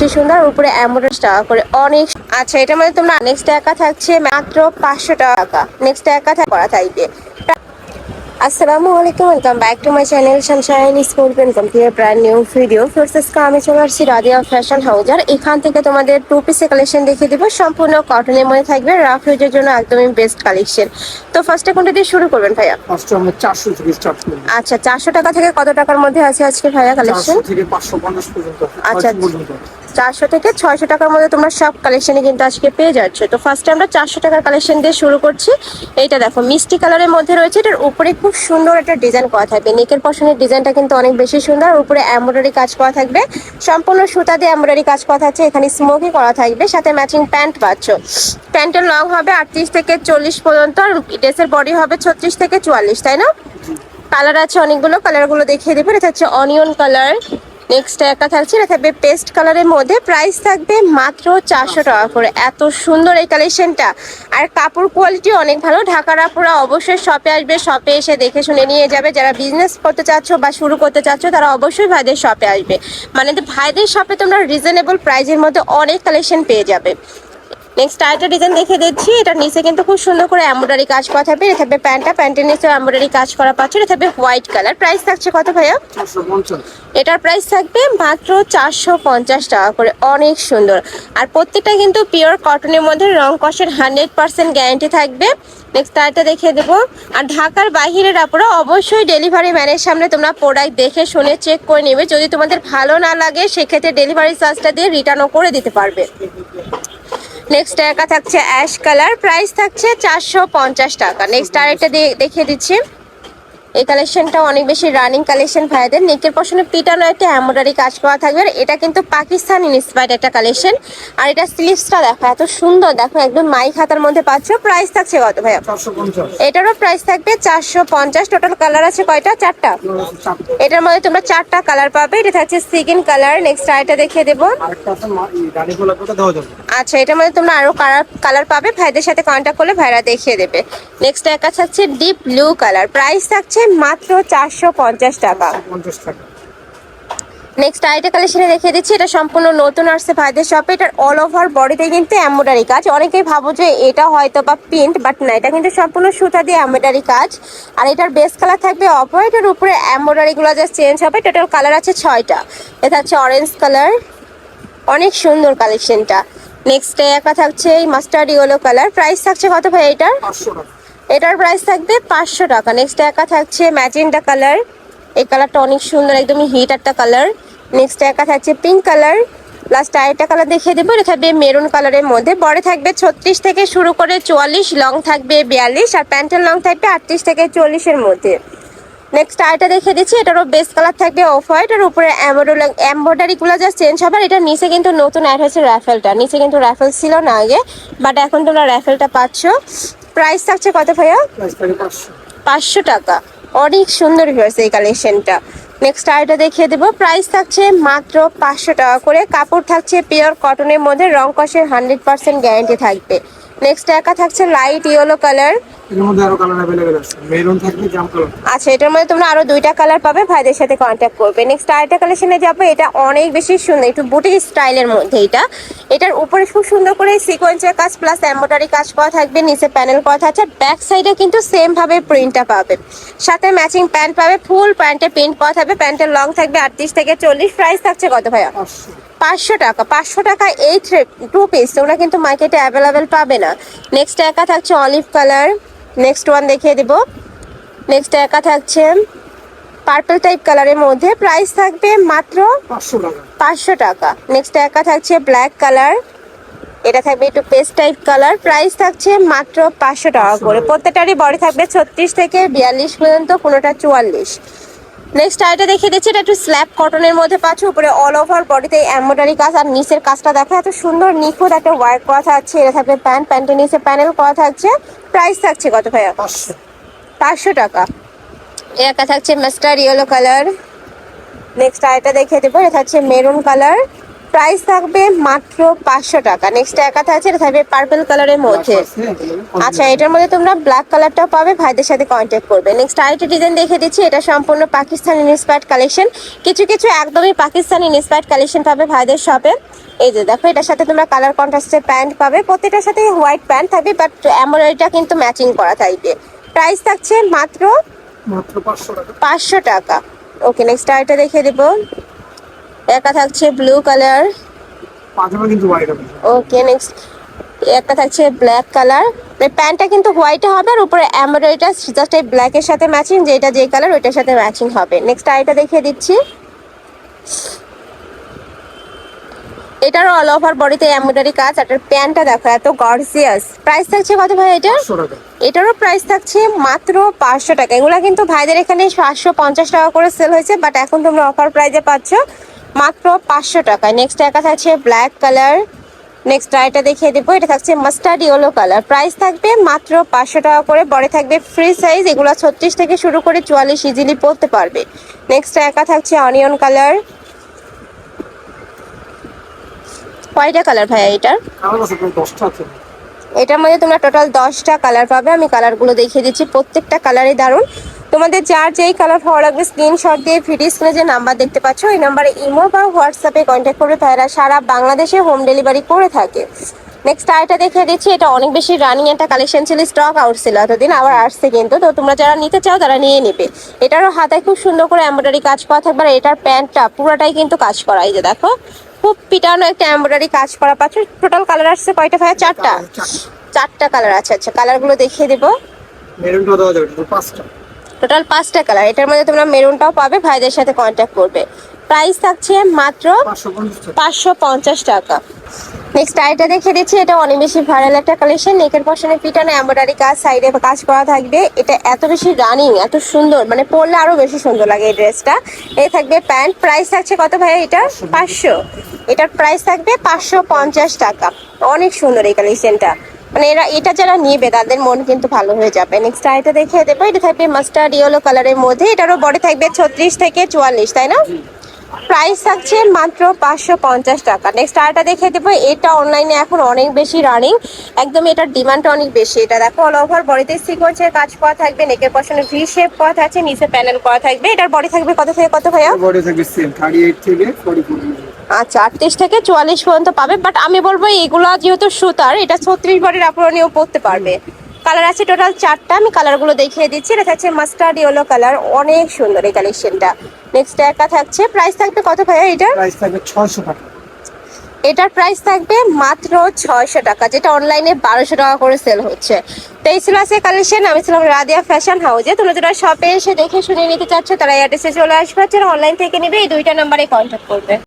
সুন্দর উপরে অ্যাম্বুলেন্স টাকা করে অনেক আচ্ছা এটার মধ্যে তোমরা নেক্সট একা থাকছে মাত্র পাঁচশো টাকা। নেক্সট একা করা থাকবে। আসসালামু আলাইকুম welcome back to my channel sunshine school welcome to brand new video first আমি চলে আসছি রাদিয়া ফ্যাশন হাউস আর এখান থেকে তোমাদের টু পিসের কালেকশন দেখিয়ে দিব। সম্পূর্ণ কটনের মধ্যে থাকবে। রাফ ইউজের জন্য একদমই বেস্ট কালেকশন তো ফার্স্টে কোনটা দিয়ে শুরু করবেন ভাইয়া? ফার্স্টে আমরা চারশো থেকে স্টার্ট করব। আচ্ছা চারশো টাকা থেকে কত টাকার মধ্যে আছে আজকে ভাইয়া কালেকশন থেকে পর্যন্ত আচ্ছা। চারশো থেকে ছয়শো টাকার মধ্যে তোমরা সব কালেকশনই কিন্তু আজকে পেয়ে যাচ্ছ। তো ফার্স্টে আমরা চারশো টাকার কালেকশন দিয়ে শুরু করছি। এইটা দেখো, মিষ্টি কালারের মধ্যে রয়েছে, এটার উপরে খুব সুন্দর একটা ডিজাইন করা থাকবে। নেকের পশনের ডিজাইনটা কিন্তু অনেক বেশি সুন্দর উপরে এমব্রয়ডারি কাজ করা থাকবে। সম্পূর্ণ সুতা দিয়ে এমব্রয়ডারি কাজ করা থাকছে, এখানে স্মোকি করা থাকবে, সাথে ম্যাচিং প্যান্ট পাচ্ছ। প্যান্টের লং হবে আটত্রিশ থেকে চল্লিশ পর্যন্ত, আর ড্রেসের বডি হবে ছত্রিশ থেকে চুয়াল্লিশ, তাই না? কালার আছে অনেকগুলো কালারগুলো দেখিয়ে দেবো এটা হচ্ছে অনিয়ন কালার নেক্সট একটা থাকছে, এটা থাকবে পেস্ট কালারের মধ্যে। প্রাইস থাকবে মাত্র চারশো টাকা করে। এত সুন্দর এই কালেকশনটা আর কাপড় কোয়ালিটি অনেক ভালো। ঢাকার আপুরা অবশ্যই শপে আসবে শপে এসে দেখে শুনে নিয়ে যাবে। যারা বিজনেস করতে চাচ্ছ বা শুরু করতে চাচ্ছ, তারা অবশ্যই ভাইদের শপে আসবে। মানে ভাইদের শপে তোমরা রিজনেবল প্রাইজের মধ্যে অনেক কালেকশন পেয়ে যাবে। নেক্সট আরেকটা ডিজাইন দেখে দিচ্ছি। এটা নিচে কিন্তু খুব সুন্দর করে এমব্রয়ডারি কাজ করা থাকবে এটা থাকবে প্যান্টটা। প্যান্টের নিচে এমব্রয়ডারি কাজ করা পাচ্ছে। এটা থাকবে হোয়াইট কালার প্রাইস থাকছে কত ভাইয়া? এটার প্রাইস থাকবে মাত্র চারশো পঞ্চাশ টাকা করে। অনেক সুন্দর। আর প্রত্যেকটা কিন্তু পিওর কটনের মধ্যে রং কষের হান্ড্রেড পার্সেন্ট গ্যারান্টি থাকবে। নেক্সট আরেকটা দেখিয়ে দেবো। আর ঢাকার বাহিরের আপনারা অবশ্যই ডেলিভারি ম্যানের সামনে তোমরা প্রোডাক্ট দেখে শুনে চেক করে নেবে। যদি তোমাদের ভালো না লাগে সেক্ষেত্রে ডেলিভারি চার্জটা দিয়ে রিটার্নও করে দিতে পারবে। নেক্সট একা থাকছে অ্যাশ কালার প্রাইস থাকছে চারশো পঞ্চাশ টাকা। নেক্সট আরেকটা দেখিয়ে দিচ্ছি। এই কালেকশনটা অনেক বেশি রানিং কালেকশন ভাইদের। নেকের পশনে পিটানো একটা এমব্রয়ডারি কাজ করা থাকবে। আর এটা কিন্তু পাকিস্তান ইন্সপায়ার্ড একটা কালেকশন আর এটা স্লিভসটা দেখো এত সুন্দর। দেখো একদম মাই খাতার মধ্যে পাচ্ছ। প্রাইস থাকছে কত ভাইয়া? এটারও প্রাইস থাকবে চারশো পঞ্চাশ। টোটাল কালার আছে কয়টা? চারটা। এটার মধ্যে তোমরা চারটা কালার পাবে। এটা থাকছে সিকিন কালার নেক্সট আরেকটা দেখিয়ে দেবো। আচ্ছা এটার মধ্যে তোমরা আরও কালার কালার পাবে। ভাইদের সাথে কন্ট্যাক্ট করলে ভাইরা দেখিয়ে দেবে। নেক্সট একটা থাকছে ডিপ ব্লু কালার প্রাইস থাকছে মাত্র চারশো পঞ্চাশ টাকা। পঞ্চাশ টাকা। নেক্সট আইটা কালেকশনে দেখিয়ে দিচ্ছি। এটা সম্পূর্ণ নতুন আসছে ভাইদের শপে এটার অল ওভার বডিতে কিন্তু এমব্রয়ডারি কাজ। অনেকেই ভাবো যে এটা হয়তো বা প্রিন্ট বাট না এটা কিন্তু সম্পূর্ণ সুতা দিয়ে এমব্রয়ডারি কাজ। আর এটার বেস কালার থাকবে অপারেটের উপরে এমব্রয়ডারি গুলো জাস্ট চেঞ্জ হবে। টোটাল কালার আছে ছয়টা। এটা হচ্ছে অরেঞ্জ কালার অনেক সুন্দর কালেকশনটা নেক্সট একা থাকছে এই মাস্টার্ড ইয়েলো কালার প্রাইস থাকছে কত ভাই এটার? এটার প্রাইস থাকবে পাঁচশো টাকা। নেক্সট একা থাকছে ম্যাজেন্টা কালার এই কালারটা অনেক সুন্দর একদমই হিট একটা কালার নেক্সট একা থাকছে পিঙ্ক কালার লাস্ট আরেকটা কালার দেখিয়ে দেবো এটা থাকবে মেরুন কালারের মধ্যে। বড় থাকবে ছত্রিশ থেকে শুরু করে চুয়াল্লিশ লং থাকবে বিয়াল্লিশ আর প্যান্টের লং থাকবে আটত্রিশ থেকে চল্লিশের মধ্যে। নেক্সট আরেকটা দেখে দিচ্ছি। এটারও বেস কালার থাকবে অফ হোয়াইট আর উপরে এমব্রয়ডারি গুলো জাস্ট চেঞ্জ হবে। এটা নিচে কিন্তু নতুন অ্যাড হয়েছে র্যাফেলটা নিচে কিন্তু র্যাফেল ছিল না আগে বাট এখন তোমরা র্যাফেলটা পাচ্ছ। প্রাইস থাকছে কত ভাইয়া? পাঁচশো। পাঁচশো টাকা। অনেক সুন্দর হয়েছে এই কালেকশনটা নেক্সট আরেকটা দেখিয়ে দেবো। প্রাইস থাকছে মাত্র পাঁচশো টাকা করে। কাপড় থাকছে পিওর কটনের মধ্যে। রং কষের হান্ড্রেড পার্সেন্ট গ্যারেন্টি থাকবে। নেক্সট একা থাকছে লাইট ইয়েলো কালার এর মধ্যে আরও কালার অ্যাভেলেবেল আছে। মেরুন থাকবে জাম কালার আচ্ছা এটার মধ্যে তোমরা আরও দুইটা কালার পাবে ভাইদের সাথে কন্ট্যাক্ট করবে। নেক্সট আরেকটা কালেকশনে যাব এটা অনেক বেশি সুন্দর একটু বুটিক স্টাইলের মধ্যে এটা। এটার উপরে খুব সুন্দর করে সিকোয়েন্সের কাজ প্লাস এম্ব্রয়ডারি কাজ করা থাকবে নিচে প্যানেল করা থাকছে ব্যাক সাইডে কিন্তু সেম ভাবে প্রিন্টটা পাবে। সাথে ম্যাচিং প্যান্ট পাবে ফুল প্যান্টে প্রিন্ট করা থাকবে প্যান্টের লং থাকবে আটত্রিশ থেকে চল্লিশ প্রাইস থাকছে কত ভাইয়া? পাঁচশো। পাঁচশো টাকা পাঁচশো টাকা এই টু পিস তোমরা কিন্তু মার্কেটে অ্যাভেলেবেল পাবে না। নেক্সট একা থাকছে অলিভ কালার নেক্সট ওয়ান দেখিয়ে দেব। নেক্সট একা থাকছে। পার্পল টাইপ কালারের মধ্যে প্রাইস থাকবে মাত্র পাঁচশো টাকা। নেক্সট একা থাকছে ব্ল্যাক কালার এটা থাকবে একটু পেস্ট টাইপ কালার প্রাইস থাকছে মাত্র পাঁচশো টাকা করে। প্রত্যেকটারই বডি থাকবে ছত্রিশ থেকে বিয়াল্লিশ পর্যন্ত কোনোটা চুয়াল্লিশ। নেক্সট আইটা দেখিয়ে দিচ্ছি এটা একটু স্ল্যাব কটনের মধ্যে পাচ্ছ উপরে অল ওভার বডিতে এমব্রয়ডারি কাজ আর নিচের কাজটা দেখা এত সুন্দর নিখুঁত একটা ওয়ার্ক করা থাকছে এটা থাকবে প্যান্ট প্যান্টের নিচে প্যানেল করা থাকছে প্রাইস থাকছে কত ভাইয়া? পাঁচশো। টাকা। একা থাকছে মাস্টার ইয়েলো কালার নেক্সট আইটা দেখিয়ে দেবো এটা থাকছে মেরুন কালার প্রাইস থাকবে মাত্র পাঁচশো টাকা। নেক্সট একা থাকছে এটা থাকবে পার্পল কালারের মধ্যে। আচ্ছা এটার মধ্যে তোমরা ব্ল্যাক কালারটাও পাবে ভাইদের সাথে কন্ট্যাক্ট করবে। নেক্সট আরেকটা ডিজাইন দেখে দিচ্ছি এটা সম্পূর্ণ পাকিস্তানি ইন্সপায়ার্ড কালেকশন কিছু কিছু একদমই পাকিস্তানি ইন্সপায়ার্ড কালেকশন পাবে ভাইদের শপে এই যে দেখো এটার সাথে তোমরা কালার কন্ট্রাস্টের প্যান্ট পাবে। প্রত্যেকটার সাথে হোয়াইট প্যান্ট থাকবে বাট এমব্রয়ডারিটা কিন্তু ম্যাচিং করা থাকবে। প্রাইস থাকছে মাত্র মাত্র পাঁচশো টাকা। পাঁচশো টাকা। ওকে নেক্সট আরেকটা দেখে দেবো। একা থাকছে ব্লু কালার ওকে নেক্সট একটা থাকছে ব্ল্যাক কালার প্যান্টটা কিন্তু হোয়াইট হবে আর উপরে এমব্রয়ডারিটা জাস্ট এই ব্ল্যাকের সাথে ম্যাচিং যেটা যে কালার ওইটার সাথে ম্যাচিং হবে। নেক্সট আরেকটা দেখিয়ে দিচ্ছি। এটারও অল ওভার বডিতে এমব্রয়ডারি কাজ। আর এটার প্যান্টটা দেখো এত গর্জিয়াস প্রাইস থাকছে কত ভাই এটা এটারও প্রাইস থাকছে মাত্র পাঁচশো টাকা। এগুলো কিন্তু ভাইদের এখানে সাতশো পঞ্চাশ টাকা করে সেল হয়েছে বাট এখন তোমরা অফার প্রাইজে পাচ্ছ মাত্র পাঁচশো টাকায় নেক্সট একা থাকছে ব্ল্যাক কালার নেক্সট এটা দেখিয়ে দেবো এটা থাকছে মাস্টার্ড ইয়েলো কালার প্রাইস থাকবে মাত্র পাঁচশো টাকা করে বড় থাকবে ফ্রি সাইজ এগুলো ছত্রিশ থেকে শুরু করে চুয়াল্লিশ ইজিলি পরতে পারবে। নেক্সট একা থাকছে অনিয়ন কালার কয়টা কালার ভাইয়া এটার এটার মধ্যে তোমরা টোটাল দশটা কালার পাবে আমি কালারগুলো দেখিয়ে দিচ্ছি। প্রত্যেকটা কালারই দারুণ। তোমাদের যার যেই কালার ভালো লাগবে স্ক্রিনশট দিয়ে ভিডিও স্ক্রিনে যে নাম্বার দেখতে পাচ্ছ ওই নাম্বারে ইমো বা হোয়াটসঅ্যাপে কন্ট্যাক্ট করবে। ভাইরা সারা বাংলাদেশে হোম ডেলিভারি করে থাকে। নেক্সট আরেকটা দেখে দিচ্ছি এটা অনেক বেশি রানিং একটা কালেকশন ছিল স্টক আউট ছিল এতদিন আবার আসছে কিন্তু। তো তোমরা যারা নিতে চাও তারা নিয়ে নেবে। এটারও হাতায় খুব সুন্দর করে এমব্রয়ডারি কাজ করা থাকবে আর এটার প্যান্টটা পুরোটাই কিন্তু কাজ করা এই যে দেখো। খুব পিটানো একটা এমব্রয়ডারি কাজ করা পাচ্ছ। টোটাল কালার আসছে কয়টা ভাইয়া? চারটা। চারটা। কালার আছে আচ্ছা কালারগুলো দেখিয়ে দেবো। মেরুনটা দেওয়া যাবে পাঁচটা। টোটাল পাঁচটা কালার এটার মধ্যে তোমরা মেরুনটাও পাবে, ভাইদের সাথে কন্ট্যাক্ট করবে। প্রাইস থাকছে মাত্র পাঁচশো পঞ্চাশ টাকা। নেক্সট আইটা দেখে দিচ্ছি, এটা অনেক বেশি ভাইরাল একটা কালেকশন নেকের পশনে পিটানো এমব্রয়ডারি কাজ সাইডে কাজ করা থাকবে। এটা এত বেশি রানিং এত সুন্দর মানে পরলে আরও বেশি সুন্দর লাগে এই ড্রেসটা এই থাকবে প্যান্ট প্রাইস থাকছে কত ভাই এটা? পাঁচশো। এটার প্রাইস থাকবে পাঁচশো পঞ্চাশ টাকা। অনেক সুন্দর এই কালেকশনটা মানে এরা, এটা যারা নিবে, তাদের মন কিন্তু ভালো হয়ে যাবে। নেক্সট আইটা দেখিয়ে দেবো, এটা থাকবে মাস্টার্ড ইয়েলো কালারের মধ্যে। এটারও বডি থাকবে ছত্রিশ থেকে চুয়াল্লিশ, তাই না? প্রাইস থাকছে মাত্র পাঁচশো পঞ্চাশ টাকা। নেক্সট আরেকটা দেখে দেবো, এটা অনলাইনে এখন অনেক বেশি রানিং একদম এটার ডিমান্ডটা অনেক বেশি। এটা দেখো অল ওভার বডিতে সিকোয়েন্সের কাজ করা থাকবে নেকের পশনে ভি শেপ করা থাকছে, নিচে প্যানেল করা থাকবে। এটার বডি থাকবে কত থেকে কত ভাইয়া? বডি থাকবে সেম থার্টি এইট থেকে ফর্টি ফোর আচ্ছা আটত্রিশ থেকে চুয়াল্লিশ পর্যন্ত পাবে বাট আমি বলব এগুলো যেহেতু সুতার এটা ছত্রিশ বডির আপুরা নিয়েও পড়তে পারবে। কালার আছে টোটাল চারটা আমি কালারগুলো দেখিয়ে দিচ্ছি। এটা থাকছে মাস্টার্ড ইয়েলো কালার অনেক সুন্দর এই কালেকশনটা নেক্সট একা থাকছে প্রাইস থাকবে কত ভাইয়া প্রাইস থাকবে ছয়শো টাকা। এটার প্রাইস থাকবে মাত্র ছয়শো টাকা যেটা অনলাইনে বারোশো টাকা করে সেল হচ্ছে। তো এই ছিল আজকে কালেকশন আমি ছিলাম রাদিয়া ফ্যাশন হাউজে তোমরা যারা শপে এসে দেখে শুনে নিতে চাচ্ছ তারা অ্যাড্রেসে চলে আসবে যারা অনলাইন থেকে নিবে এই দুইটা নাম্বারে কন্ট্যাক্ট করবে।